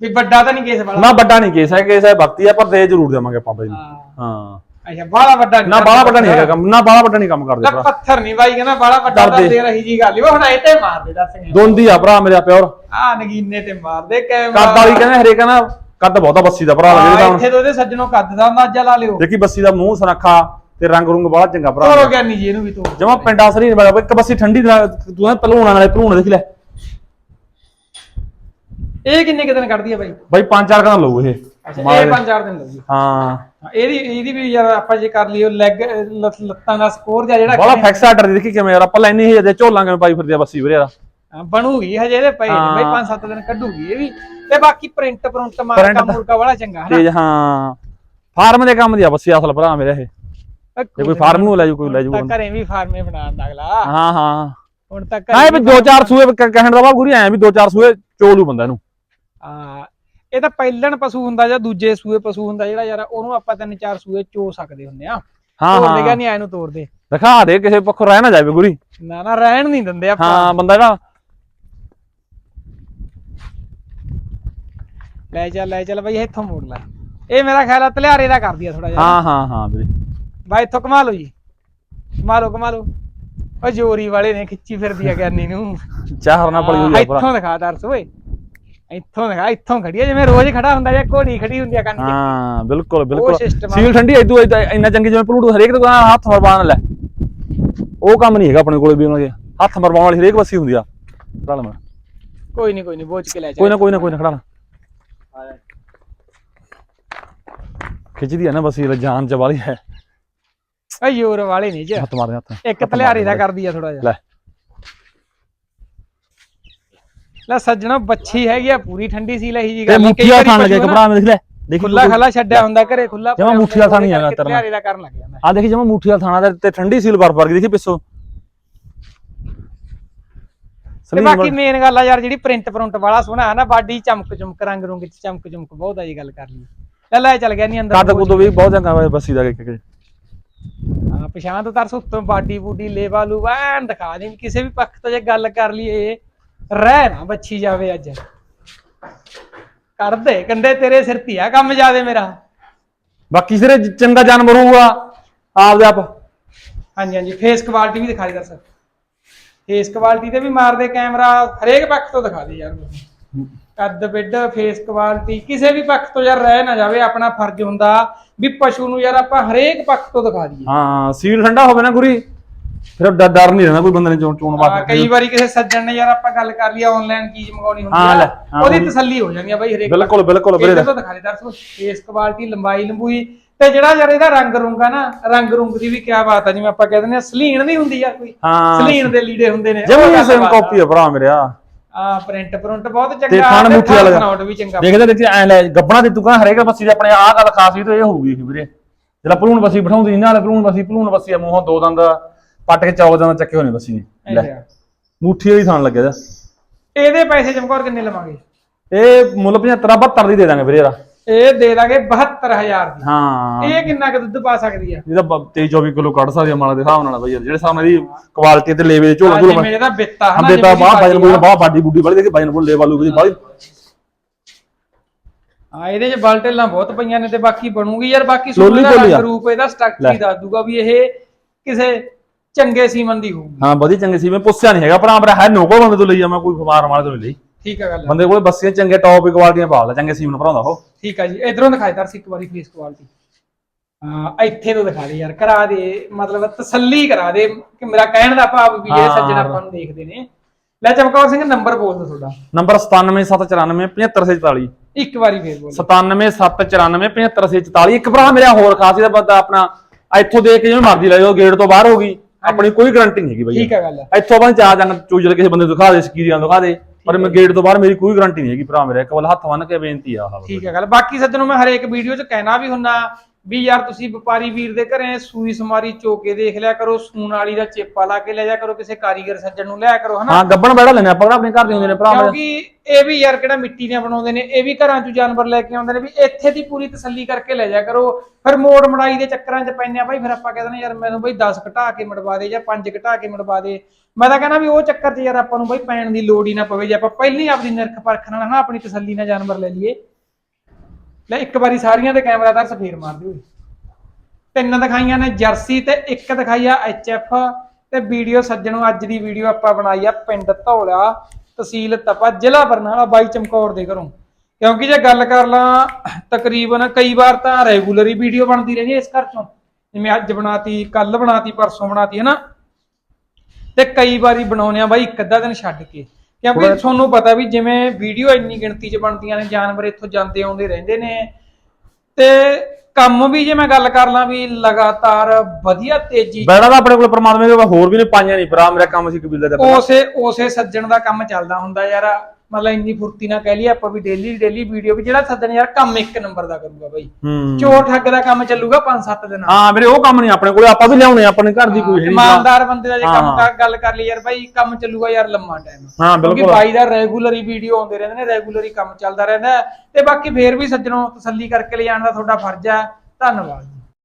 Speaker 1: ਵੀ ਵੱਡਾ ਤਾਂ ਨਹੀਂ ਕੇਸ ਵਾਲਾ।
Speaker 2: ਨਾ ਵੱਡਾ ਨਹੀਂ ਕੇਸ ਹੈ ਕੇਸ ਹੈ ਭਗਤੀ ਹੈ ਪਰ ਦੇ ਜ਼ਰੂਰ ਦੇਵਾਂਗੇ ਆਪਾਂ ਬਾਈ।
Speaker 1: ਹਾਂ। ਅੱਛਾ ਬਾਲਾ ਵੱਡਾ ਨੀ
Speaker 2: ਨਾ ਬਾਹਲਾ ਵੱਡਾ ਨਹੀਂ ਹੈਗਾ ਕੰਮ ਨਾ ਬਾਹਲਾ ਵੱਡਾ ਨਹੀਂ ਕੰਮ ਕਰਦੇ ਭਰਾ।
Speaker 1: ਪੱਥਰ ਨਹੀਂ ਬਾਈ ਕਹਿੰਦਾ ਬਾਲਾ ਵੱਡਾ। ਤਾਂ ਦੇ ਰਹੀ ਜੀ ਗੱਲ। ਉਹ ਹੁਣ ਇਹ ਤੇ ਮਾਰ ਦੇ ਦੱਸ।
Speaker 2: ਦੋਂਦੀ ਆ ਭਰਾ ਮੇਰਾ ਪਿਓਰ
Speaker 1: ਆ ਨਗੀਨੇ ਤੇ ਮਾਰ ਦੇ
Speaker 2: ਕੱਦ
Speaker 1: ਕੈਮਰਾ
Speaker 2: ਵਾਲੀ ਕਹਿੰਦੇ ਹਰੇਕ ਨਾ ਕੱਦ ਬਹੁਤਾ ਬੱਸੀ ਦਾ ਭਰਾ ਲੱਗੇ ਤਾਂ ਹੁਣ।
Speaker 1: ਇੱਥੇ ਤੋਂ ਇਹਦੇ ਸੱਜਣੋਂ ਕੱਦ ਦਾ ਅੰਦਾਜ਼ਾ ਲਾ ਲਿਓ।
Speaker 2: ਦੇਖੀ ਬੱਸੀ ਦਾ ਮੂੰਹ ਸੁਨੱਖਾ ਤੇ ਰੰਗ ਰੁੰਗ ਬੜਾ ਚੰਗਾ ਭਰਾ
Speaker 1: ਤੋਰੋ ਗਿਆਨੀ ਜੀ ਇਹਨੂੰ ਵੀ ਤੂੰ
Speaker 2: ਜਮਾ ਪਿੰਡਾ ਸਰੀ ਨਹੀਂ ਬੜਾ ਇੱਕ ਬੱਸੀ ਠੰਡੀ ਦਾ ਤੂੰ ਐ ਭਲੂਣਾ ਨਾਲੇ ਭਲੂਣ ਦੇਖ ਲੈ।
Speaker 1: ਇਹ ਕਿੰਨੇ ਕੁ ਦਿਨ ਕੱਢਦੀ ਆ ਬਾਈ?
Speaker 2: ਬਾਈ ਪੰਜ ਚਾਰ ਕਦਾਂ ਲਊ ਇਹ।
Speaker 1: ਅੱਛਾ ਇਹ
Speaker 2: ਦੇ।
Speaker 1: ਪੰਜ ਚਾਰ ਦਿਨ ਲੱਗੂ
Speaker 2: ਹਾਂ।
Speaker 1: ਹਾਂ, ਇਹਦੀ ਇਹਦੀ ਵੀ ਯਾਰ ਆਪਾਂ ਜੇ ਕਰ ਲਈਏ ਲੈਗ ਲੱਤਾਂ ਦਾ ਸਕੋਰ ਜਾਂ ਜਿਹੜਾ
Speaker 2: ਬੜਾ ਫੈਕਸ ਆਰਡਰ ਦੇਖੀ ਕਿਵੇਂ ਯਾਰ ਆਪਾਂ ਲੈਣੀ ਹੀ ਅਜੇ ਝੋਲਾਂ ਕਿਵੇਂ ਪਾਈ ਫਿਰਦੀ ਆ ਬੱਸੀ ਵੀਰੇ ਯਾਰ।
Speaker 1: ਹਾਂ, ਬਣੂਗੀ ਹਜੇ ਇਹਦੇ ਪਏ ਨੇ ਬਈ
Speaker 2: ਹਾਂ।
Speaker 1: 5-7 ਦਿਨ ਕੱਢੂਗੀ ਇਹ ਵੀ ਤੇ ਬਾਕੀ ਪ੍ਰਿੰਟ ਪ੍ਰਿੰਟ
Speaker 2: Print
Speaker 1: ਮਾਰਕਾ
Speaker 2: ਤਾਂ-
Speaker 1: ਮੁਰਕਾ ਵਾਲਾ ਚੰਗਾ ਹੈ
Speaker 2: ਤੇਜ ਹਾਂ। ਫਾਰਮ ਦੇ ਕੰਮ ਦੀ ਆ ਬੱਸੀ ਅਸਲ ਭਰਾ ਮੇਰੇ ਇਹ। ਜੇ ਕੋਈ ਫਾਰਮ ਨੂੰ ਲੈ ਜੂ ਕੋਈ ਲੈ ਜੂ
Speaker 1: ਤਾਂ ਘਰੇ ਵੀ ਫਾਰਮੇ ਬਣਾਉਣ ਦਾ ਅਗਲਾ।
Speaker 2: ਹਾਂ ਹਾਂ।
Speaker 1: ਹੁਣ ਤੱਕ
Speaker 2: ਹਾਂ ਇਹ ਵੀ ਦੋ ਚਾਰ ਸੂਏ ਕ- ਕਹਿਣ ਦਾ ਵਾ ਗੁਰੀ ਐ ਵੀ ਦੋ ਚਾਰ ਸੂਏ ਚੋਲੂ ਬੰਦਾ ਇਹਨੂੰ।
Speaker 1: ਹਾਂ ਇਹ ਤਾਂ ਪਹਿਲਣ ਪਸ਼ੂ ਹੁੰਦਾ ਜਾਂ ਦੂਜੇ ਸੂਏ ਪਸ਼ੂ ਹੁੰਦਾ ਜਿਹੜਾ ਯਾਰ ਉਹਨੂੰ ਆਪਾਂ ਤਿੰਨ ਚਾਰ ਸੂਏ ਚੋ ਸਕਦੇ ਹੁੰਦੇ ਆ।
Speaker 2: ਹਾਂ
Speaker 1: ਤੋੜ ਦੇਗਾ
Speaker 2: ਹਾਂ
Speaker 1: ਨਹੀਂ ਐਨੂੰ ਤੋੜ ਦੇ
Speaker 2: ਦਿਖਾ ਦੇ ਕਿਸੇ ਪੱਖੋਂ ਰਹਿ ਨਾ ਜਾਵੇ ਗੁਰੀ।
Speaker 1: ਨਾ ਨਾ ਰਹਿਣ ਨਹੀਂ ਦਿੰਦੇ ਆਪਾਂ।
Speaker 2: ਹਾਂ ਬੰਦਾ ਜਿਹੜਾ
Speaker 1: ਲੈ ਚੱਲ ਲੈ ਚੱਲ ਬਈ ਇੱਥੋਂ ਮੋੜ ਲੈ। ਇਹ ਮੇਰਾ ਖਿਆਲ ਆ ਤਲਿਆਰੇ ਦਾ ਕਰਦੀ ਆ ਥੋੜਾ ਜਿਹਾ।
Speaker 2: ਹਾਂ ਹਾਂ ਹਾਂ ਵੀਰੇ।
Speaker 1: ਬਾਈ ਇੱਥੋਂ ਕਮਾ ਲਓ ਜੀ। ਕਮਾ ਲਓ ਕਮਾ ਲਓ। ਉਹ ਜੋਰੀ ਵਾਲੇ ਨੇ ਖਿੱਚੀ ਫਿਰਦੀ ਆ ਗਿਆਨੀ ਨੂੰ।
Speaker 2: ਚਾਹਰ ਨਾ ਪਲੀ ਹੋਈ ਆ ਭਰਾ
Speaker 1: ਇੱਥੋਂ ਦਿਖਾ ਦਰਸ ਓਏ। ਇੱਥੋਂ ਦਿਖਾ ਇੱਥੋਂ ਖੜੀ ਆ ਜਿਵੇਂ ਰੋਜ਼ ਖੜਾ ਹੁੰਦਾ ਜਾਂ ਘੋੜੀ ਖੜੀ ਹੁੰਦੀ ਆ ਕੰਨ
Speaker 2: ਹਾਂ ਬਿਲਕੁਲ ਬਿਲਕੁਲ। ਸੀਲ ਠੰਡੀ ਐਦੂ ਇੰਨਾ ਚੰਗੀ ਜਿਵੇਂ ਪਲੂਟ ਹਰੇਕ ਦੁਕਾਨ ਹੱਥ ਮਰਵਾਉਣ ਲੈ ਉਹ ਕੰਮ ਨਹੀਂ ਹੈਗਾ ਆਪਣੇ ਕੋਲੇ ਵੀ ਉਹਨਾਂ ਦੇ। ਹੱਥ ਮਰਵਾਉਣ ਵਾਲੀ ਹਰੇਕ ਬੱਸੀ ਹੁੰਦੀ ਆ।
Speaker 1: ਕੋਈ ਨਹੀਂ ਕੋਈ ਨਹੀਂ ਬੋਝ ਕੇ ਲੈ ਚੱਲ
Speaker 2: ਕੋਈ ਨਾ ਕੋਈ ਨਾ ਕੋਈ ਨਾ ਖੜਾ ਨਾ ਖਿੱਚਦੀ ਆ ਨਾ ਬੱਸੀ ਲੈ ਜਾਨ ਚ ਵਾਲੀ ਹੈ।
Speaker 1: ਓ ਯੂਰ ਵਾਲੇ ਨਹੀਂ ਜੀ।
Speaker 2: ਹੱਥ ਮਾਰਦੇ ਹੱਥ।
Speaker 1: ਇੱਕ ਤਲਿਆਰੇ ਦਾ ਕਰਦੀ ਆ ਥੋੜਾ ਜਿਹਾ।
Speaker 2: ਲੈ।
Speaker 1: ਲੈ ਸੱਜਣਾ ਬੱਚੀ ਹੈਗੀ ਆ ਪੂਰੀ ਠੰਡੀ ਸੀ ਲਹੀ ਜੀ
Speaker 2: ਤੇ
Speaker 1: ਨੀ।
Speaker 2: ਮੁੱਠੀ
Speaker 1: ਕਈ
Speaker 2: ਵਾਲਾ
Speaker 1: ਵਾਰੀ
Speaker 2: ਥਾਣ ਲੱਗੇ ਕਪੜਾ ਮੈਂ ਦੇਖ ਲੈ। ਦੇਖੀ
Speaker 1: ਖੁੱਲਾ ਖਲਾ ਛੱਡਿਆ ਹੁੰਦਾ ਘਰੇ ਖੁੱਲਾ
Speaker 2: ਜਮਾਂ ਮੁੱਠੀ ਵਾਲਾ ਥਾਂ ਨਹੀਂ ਹੈਗਾ ਤੇਰਾ।
Speaker 1: ਤਲਿਆਰੇ ਦਾ ਕਰਨ ਲੱਗ ਜਾਂਦਾ।
Speaker 2: ਆ ਦੇਖੀ ਜਮਾ ਮੁੱਠੀ ਵਾਲਾ ਥਾਣਾ ਤੇ ਠੰਡੀ ਸੀਲ ਬਰਫ ਵਰਗੀ। ਦੇਖੀ ਪਿੱਛੋਂ।
Speaker 1: ਤੇ ਬਾਕੀ ਮੇਨ ਗੱਲ ਆ ਯਾਰ ਜਿਹੜੀ ਪ੍ਰਿੰਟ ਪ੍ਰਿੰਟ ਵਾਲਾ ਸੋਹਣਾ ਹੈ ਨਾ ਬਾਡੀ ਚਮਕ ਚਮਕ ਰੰਗ ਰੁੰਗ ਚ ਚਮਕ ਚਮਕ ਬਹੁਤ ਆ ਜੀ ਗੱਲ ਕਰ ਲਈ। ਲੈ ਲੈ ਚੱਲ ਗਿਆ ਨਹੀਂ ਅੰਦਰ
Speaker 2: ਕੱਦ ਕੁੱਦ ਵੀ ਬਹੁਤ ਚੰਗਾ ਵਾ ਬੱਸੀ ਦਾ ਇੱਕ ਇੱਕ।
Speaker 1: ਹਾਂ ਪਛਾਣ ਤੋਂ ਤਰਸ ਉੱਤੋਂ ਬਾਡੀ ਬੂਡੀ ਲੇਵਾ ਲੂਵਾ ਐਨ ਦਿਖਾ ਦੇ ਕਿਸੇ ਵੀ ਪੱਖ ਤੋਂ ਜੇ ਗੱਲ ਕਰ ਲਈਏ ਰਹਿ ਨਾ ਬੱਚੀ ਜਾਵੇ ਅੱਜ। ਕਰ ਦੇ ਕੰਡੇ ਤੇਰੇ ਸਿਰ ਧੀਆ ਕੰਮ ਜਾਵੇ ਮੇਰਾ।
Speaker 2: ਬਾਕੀ ਸਿਰੇ ਚੰਗਾ ਜਾਨਵਰ ਹੋਊਗਾ ਆਪਦੇ ਆਪ।
Speaker 1: ਹਾਂਜੀ ਹਾਂਜੀ ਫੇਸ ਕੁਆਲਿਟੀ ਵੀ ਦਿਖਾ ਦੇ ਦੱਸ ਫੇਸ ਕੁਆਲਿਟੀ ਤੇ ਵੀ ਮਾਰਦੇ ਕੈਮਰਾ ਹਰੇਕ ਪੱਖ ਤੋਂ ਦਿਖਾ ਦੇ ਯਾਰ ਕੱਦ ਬਿੱਡ ਫੇਸ ਕੁਆਲਿਟੀ ਕਿਸੇ ਵੀ ਪੱਖ ਤੋਂ ਯਾਰ ਰਹਿ ਨਾ ਜਾਵੇ ਆਪਣਾ ਫਰਜ਼ ਹੁੰਦਾ ਵੀ ਪਸ਼ੂ ਨੂੰ ਯਾਰ ਆਪਾਂ ਹਰੇਕ ਪੱਖ ਤੋਂ ਦਿਖਾ ਦਈਏ।
Speaker 2: ਹਾਂ ਸੀਲ ਠੰਡਾ ਹੋਵੇ ਨਾ ਗੁਰੀ ਫਿਰ ਡ- ਡਰ ਨਹੀਂ ਰਹਿੰਦਾ ਕੋਈ ਬੰਦੇ ਨੇ ਚੋਣ ਚੋਣ
Speaker 1: ਹਾਂ,
Speaker 2: ਬਾਤ
Speaker 1: ਕਈ ਵਾਰੀ ਕਿਸੇ ਸੱਜਣ ਨੇ ਯਾਰ ਆਪਾਂ ਗੱਲ ਕਰ ਲਈ ਆਨਲਾਈਨ ਚੀਜ਼ ਮੰਗਾਉਣੀ ਹੁੰਦੀ
Speaker 2: ਲੈ,
Speaker 1: ਆ।
Speaker 2: ਹਾਂ,
Speaker 1: ਉਹਦੀ
Speaker 2: ਉਹਦੀ-
Speaker 1: ਤਸੱਲੀ ਹੋ ਜਾਂਦੀ ਆ ਬਾਈ ਹਰੇਕ
Speaker 2: ਬਿਲਕੁਲ ਬਿਲਕੁਲ ਵੀਰੇ
Speaker 1: ਇਹਦੇ ਤੋਂ ਦਿਖਾ ਦੇ ਦਰਸ਼ਕੋ ਫੇਸ ਕੁਆਲਿਟੀ ਲੰਬਾਈ ਲੰਬੂਈ ਤੇ ਜਿਹੜਾ ਯਾਰ ਇਹਦਾ ਰੰਗ ਰੁੰਗ ਆ ਨਾ ਰੰਗ ਰੁੰਗ ਦੀ ਵੀ ਕੀ ਬਾਤ ਆ ਜਿਵੇਂ ਆਪਾਂ ਕਹਿ ਦਿੰਦੇ ਆ ਸਲੀਨ ਨਹੀਂ ਹੁੰਦੀ ਆ ਕੋਈ।
Speaker 2: ਹਾਂ
Speaker 1: ਸਲੀਨ ਦੇ ਲੀੜੇ ਹੁੰਦੇ ਨੇ।
Speaker 2: ਜਮੀ ਸੇਮ ਕਾਪੀ ਆ ਭਰਾ ਮੇਰਿਆ
Speaker 1: ਆ ਪ੍ਰਿੰਟ ਪ੍ਰਿੰਟ ਬਹੁਤ
Speaker 2: ਤੇ
Speaker 1: ਚੰਗਾ ਤੇ
Speaker 2: ਮੁੱਠੀ ਵਾਲਾ
Speaker 1: ਵੀ ਚੰਗਾ।
Speaker 2: ਦੇਖਦੇ ਦੇਖਦੇ ਐ ਲੈ ਗੱਬਣਾ ਦੀ ਦੁਕਾਨ ਹਰੇਕ ਬੱਸੀ ਦੇ ਆਪਣੇ ਆਹ ਗੱਲ ਖਾਸ ਵੀ ਤੇ ਇਹ ਹੋਊਗੀ ਵੀਰੇ। ਜਿਹੜਾ ਭਲੂਣ ਬੱਸੀ ਬਿਠਾਉਂਦੀ ਵਾਲੇ ਭਲੂਣ ਬੱਸੀ ਭਲੂਣ ਬੱਸੀ ਆ ਮੂੰਹੋਂ ਦੋ ਦੰਦ ਪੱਟ ਕੇ ਚੌਕ ਦੰਦ ਚੱਕੇ ਹੋਣੇ ਬੱਸੀ ਨੇ। ਲੈ। ਮੁੱਠੀ ਵਾਲੀ ਥਾਣ ਲੱਗਿਆ ਦਾ
Speaker 1: ਇਹਦੇ ਪੈਸੇ ਚਮਕੌਰ ਕਿੰਨੇ ਲਵਾਂਗੇ?
Speaker 2: ਇਹ ਮੁੱਲ 75 72 ਦੀ ਦੇ ਦਾਂਗੇ ਵੀਰੇ ਯਾਰ
Speaker 1: ਇਹ ਦੇ ਦਾਂਗੇ 72000 ਦੀ।
Speaker 2: ਹਾਂ।
Speaker 1: ਇਹ ਕਿੰਨਾ ਕੁ ਦੁੱਧ ਪਾ ਸਕਦੀ ਆ?
Speaker 2: ਇਹਦਾ 23 24 ਕਿਲੋ ਕੱਢ ਸਕਦੀ ਆ ਮਾਲਾ ਦੇ ਹਿਸਾਬ ਨਾਲ ਬਈ ਯਾਰ ਜਿਹੜੇ ਹਿਸਾਬ ਨਾਲ ਇਹਦੀ ਕੁਆਲਿਟੀ ਤੇ ਲੇਵੇ ਝੋਲਾ ਝੋਲਾ
Speaker 1: ਜਿਵੇਂ ਇਹਦਾ ਬਿੱਤਾ ਹਨਾ
Speaker 2: ਤਾਂ
Speaker 1: ਜਿਵੇਂ
Speaker 2: ਬਾਹ ਵਜਨ ਬੁੱਲ ਬਾਹ ਬਾਡੀ ਬੁੱਡੀ ਵਾਲੀ ਦੇਖੀ ਵਜਨ ਬੁੱਲ ਲੈ ਵਾਲੂ ਬਾਹਲੀ।
Speaker 1: ਹਾਂ ਇਹਦੇ ਚ ਬਲਟੇਲਾਂ ਬਹੁਤ ਪਈਆਂ ਨੇ ਤੇ ਬਾਕੀ ਬਣੂਗੀ ਯਾਰ ਬਾਕੀ
Speaker 2: ਲੋਲੀ
Speaker 1: ਦਾ
Speaker 2: ਆ।
Speaker 1: ਰੂਪ ਇਹਦਾ ਸਟਰਕਚਰ ਹੀ ਦੱਸ ਦੂਗਾ ਵੀ ਇਹ ਕਿਸੇ ਚੰਗੇ ਸੀਮਨ ਦੀ ਹੋਊਗੀ।
Speaker 2: ਹਾਂ ਵਧੀਆ ਚੰਗੇ ਸੀ ਮੈਂ ਪੁੱਛਿਆ ਨਹੀਂ ਹੈਗਾ ਭਰਾ ਮੇਰਾ ਹੈ ਨੋਕੋ ਬੰਦੇ ਤੋਂ ਲਈ ਆ ਮੈਂ ਕੋਈ ਫਮਾਰ ਵਾਲੇ ਤੋਂ ਨਹੀਂ ਲਈ।
Speaker 1: ਠੀਕ ਆ ਗੱਲ।
Speaker 2: ਬੰਦੇ ਕੋਲੇ ਬੱਸੀਆਂ ਚੰਗੇ ਟੌਪ ਕੁਆਲਿਟੀਆਂ ਪਾ ਲੈ ਚੰਗੇ ਸੀਮਨ ਭਰਾਉਂਦਾ ਉਹ।
Speaker 1: ਠੀਕ ਆ ਜੀ ਇਧਰੋਂ ਦਿਖਾਈ ਦਰਸ ਇੱਕ ਵਾਰੀ ਫੇਸ ਕੁਆਲਿਟੀ ਹਾਂ ਇੱਥੇ ਤੋਂ ਦਿਖਾ ਦੇ ਯਾਰ ਕਰਾ ਦੇ ਮਤਲਬ ਤਸੱਲੀ ਕਰਾ ਦੇ ਕਿ ਮੇਰਾ ਕਹਿਣ ਦਾ ਭਾਵ ਵੀ ਇਹ
Speaker 2: ਹਾਂ।
Speaker 1: ਸੱਜਣ ਆਪਾਂ ਨੂੰ ਦੇਖਦੇ ਨੇ। ਲੈ ਚਮਕੌਰ ਸਿੰਘ ਨੰਬਰ ਬੋਲ ਦਿਓ ਤੁਹਾਡਾ।
Speaker 2: ਨੰਬਰ 9779475744
Speaker 1: ਇੱਕ ਵਾਰੀ ਫੇਰ ਬੋਲ
Speaker 2: 9779475744 ਇੱਕ ਭਰਾ ਮੇਰਾ ਹੋਰ ਖਾਸ ਇਹਦਾ ਬੰਦਾ ਆਪਣਾ ਇੱਥੋਂ ਦੇਖ ਕੇ ਜਿਵੇਂ ਮਰਜ਼ੀ ਲੈ ਜਾਓ ਗੇਟ ਤੋਂ ਬਾਹਰ ਹੋ ਗਈ। ਆਪਣੀ ਕੋਈ ਗਾਰੰਟੀ ਨਹੀਂ ਹੈਗੀ ਬਈ।
Speaker 1: ਠੀਕ ਆ ਗੱਲ।
Speaker 2: ਇੱਥੋਂ ਬਾਅਦ ਚਾਹ ਜੰਗ ਚੂਜਲ ਕਿਸੇ ਬੰਦੇ ਦਿਖਾ ਦੇ ਸਕੀਰੀਆਂ ਦਿਖਾ ਦੇ। ਪਰ ਮੈਂ ਗੇਟ ਤੋਂ ਬਾਹਰ ਮੇਰੀ ਕੋਈ ਗਾਰੰਟੀ ਨਹੀਂ ਹੈਗੀ ਭਰਾ ਮੇਰਾ ਇੱਕ ਵਾਰ ਹੱਥ ਬੰਨ ਕੇ ਬੇਨਤੀ ਆ ਆਹ
Speaker 1: ਠੀਕ ਹੈ ਗੱਲ ਬਾਕੀ ਸੱਜਣੋਂ ਮੈਂ ਹਰੇਕ ਵੀਡੀਓ 'ਚ ਕਹਿਣਾ ਵੀ ਹੁੰਨਾ ਵੀ ਯਾਰ ਤੁਸੀਂ ਵਪਾਰੀ ਵੀਰ ਦੇ ਘਰੇ ਸੂਈ ਸਮਾਰੀ ਚੋਕੇ ਦੇਖ ਲਿਆ ਕਰੋ ਸੂਣ ਵਾਲੀ ਦਾ ਚੇਪਾ ਲਾ ਕੇ ਲੈ ਜਾ ਕਰੋ ਕਿਸੇ ਕਾਰੀਗਰ ਸੱਜਣ ਨੂੰ ਲਿਆ ਕਰੋ ਹਨਾ?
Speaker 2: ਹਾਂ ਗੱਬਣ ਬੈੜਾ ਲੈਣੇ ਆਪਾਂ ਆਪਣੇ ਘਰ ਦੇ ਹੁੰਦੇ ਨੇ ਭਰਾ
Speaker 1: ਕਿਉਂਕਿ ਇਹ ਵੀ ਯਾਰ ਕਿਹੜਾ ਮਿੱਟੀ ਦੀਆਂ ਬਣਾਉਂਦੇ ਨੇ ਇਹ ਵੀ ਘਰਾਂ 'ਚ ਜਾਨਵਰ ਲੈ ਕੇ ਆਉਂਦੇ ਨੇ ਵੀ ਇੱਥੇ ਦੀ ਪੂਰੀ ਤਸੱਲੀ ਕਰਕੇ ਲੈ ਜਾ ਕਰੋ। ਫਿਰ ਮੋੜ ਮੜਾਈ ਦੇ ਚੱਕਰਾਂ 'ਚ ਪੈਂਦੇ ਆ ਬਾਈ ਫਿਰ ਆਪਾਂ ਕਹਿੰਦੇ ਨੇ ਯਾਰ ਮੈਨੂੰ ਬਈ 10 ਘਟਾ ਕੇ ਮੜਵਾ ਦੇ ਜਾਂ 5 ਘਟਾ ਕੇ ਮੜਵਾ ਦੇ। ਮੈਂ ਤਾਂ ਕਹਿੰਦਾ ਵੀ ਉਹ ਚੱਕਰ 'ਚ ਯਾਰ ਆਪਾਂ ਨੂੰ ਬਈ ਪੈਣ ਦੀ ਲੋੜ ਹੀ ਨਾ ਪਵੇ ਜੇ ਆਪਾਂ ਪਹਿਲਾਂ ਹੀ ਆਪਦੀ ਨਿਰਖ ਪਰਖ ਨਾਲ ਹਨਾ ਆਪਣੀ ਤਸੱਲੀ ਨਾਲ ਜਾਨਵਰ ਲੈ ਲਈਏ। ਲੈ, ਇੱਕ ਵਾਰੀ ਸਾਰੀਆਂ ਦੇ ਕੈਮਰਾ ਦਾ ਸਫੇਰ ਮਾਰ ਦਿਓ ਤਿੰਨ ਦਿਖਾਈਆਂ ਨੇ, ਜਰਸੀ ਤੇ ਇੱਕ ਦਿਖਾਈ ਆ ਐਚਐਫ ਤੇ ਵੀਡੀਓ ਸੱਜਣੋ, ਅੱਜ ਦੀ ਵੀਡੀਓ ਆਪਾਂ ਬਣਾਈ ਆ ਪਿੰਡ ਧੌਲਾ, ਤਹਿਸੀਲ ਤਪਾ, ਜ਼ਿਲ੍ਹਾ ਬਰਨਾਲਾ, ਬਾਈ ਚਮਕੌਰ ਦੇ ਘਰੋਂ। ਕਿਉਂਕਿ ਜੇ ਗੱਲ ਕਰ ਲਾਂ, ਤਕਰੀਬਨ ਕਈ ਵਾਰ ਤਾਂ ਰੈਗੂਲਰ ਹੀ ਵੀਡੀਓ ਬਣਦੀ ਰਹੀ ਹੈ ਇਸ ਘਰ ਚੋਂ। ਜਿਵੇਂ ਅੱਜ ਬਣਾਤੀ ਕੱਲ ਬਣਾਤੀ, ਪਰਸੋਂ ਬਣਾਤੀ, ਹੈ ਨਾ? ਤੇ ਕਈ ਵਾਰੀ ਬਣਾਉਂਦੇ ਆ ਬਾਈ ਇੱਕ ਅੱਧਾ ਦਿਨ ਛੱਡ ਕੇ। ਕਿਉਂਕਿ ਤੁਹਾਨੂੰ ਪਤਾ ਵੀ ਜਿਵੇਂ ਵੀਡੀਓ ਇੰਨੀ ਗਿਣਤੀ 'ਚ ਬਣਦੀਆਂ ਨੇ ਜਾਨਵਰ ਇੱਥੋਂ ਜਾਂਦੇ ਆਉਂਦੇ ਰਹਿੰਦੇ ਨੇ ਤੇ ਕੰਮ ਵੀ ਜੇ ਮੈਂ ਗੱਲ ਕਰ ਲਾਂ ਵੀ ਲਗਾਤਾਰ ਵਧੀਆ ਤੇਜ਼ੀ
Speaker 2: ਬੈੜਾ ਦਾ ਆਪਣੇ ਕੋਲ ਪ੍ਰਮਾਤਮਾ ਦੇ ਹੋਰ ਵੀ ਨੇ ਪਾਈਆਂ ਨਹੀਂ ਭਰਾ ਮੇਰਾ ਕੰਮ ਸੀ ਕਬੀਲੇ ਦਾ।
Speaker 1: ਉਸੇ ਉਸੇ ਸੱਜਣ ਦਾ ਕੰਮ ਚੱਲਦਾ ਹੁੰਦਾ ਯਾਰ ਮਤਲਬ ਇੰਨੀ ਫੁਰਤੀ ਨਾਲ ਕਹਿ ਲਈ ਆਪਾਂ ਵੀ ਡੇਲੀ ਡੇਲੀ ਵੀਡੀਓ ਵੀ ਜਿਹੜਾ ਸੱਜਣ ਯਾਰ ਕੰਮ ਇੱਕ ਨੰਬਰ ਦਾ ਕਰੂਗਾ ਬਾਈ।
Speaker 2: ਹੂੰ।
Speaker 1: ਚੋਰ ਠੱਗ ਦਾ ਕੰਮ ਚੱਲੂਗਾ 5-7 ਦਿਨਾਂ
Speaker 2: ਹਾਂ ਵੀਰੇ ਉਹ ਕੰਮ ਨਹੀਂ ਆਪਣੇ ਕੋਲ ਆਪਾਂ ਵੀ ਲਿਆਉਣੇ ਆਪਣੇ ਘਰ ਦੀ ਕੋਈ ਹੈ
Speaker 1: ਇਮਾਨਦਾਰ ਬੰਦੇ ਦਾ ਜੇ ਕੰਮ। ਕਰ ਗੱਲ ਕਰ ਲਈ ਯਾਰ ਬਾਈ ਕੰਮ ਚੱਲੂਗਾ ਯਾਰ ਲੰਮਾ ਟਾਈਮ
Speaker 2: ਹਾਂ
Speaker 1: ਕਿਉਂਕਿ
Speaker 2: ਬਿਲਕੁਲ
Speaker 1: ਬਾਈ ਦਾ ਰੈਗੂਲਰ ਹੀ ਵੀਡੀਓ ਆਉਂਦੇ ਰਹਿੰਦੇ ਨੇ ਰੈਗੂਲਰ ਹੀ ਕੰਮ ਚੱਲਦਾ ਰਹਿੰਦਾ। ਤੇ ਬਾਕੀ ਫੇਰ ਵੀ ਸੱਜਣੋਂ ਤਸੱਲੀ ਕਰਕੇ ਲਿਜਾਣ ਦਾ ਤੁਹਾਡਾ ਫਰਜ਼ ਹੈ। ਧੰਨਵਾਦ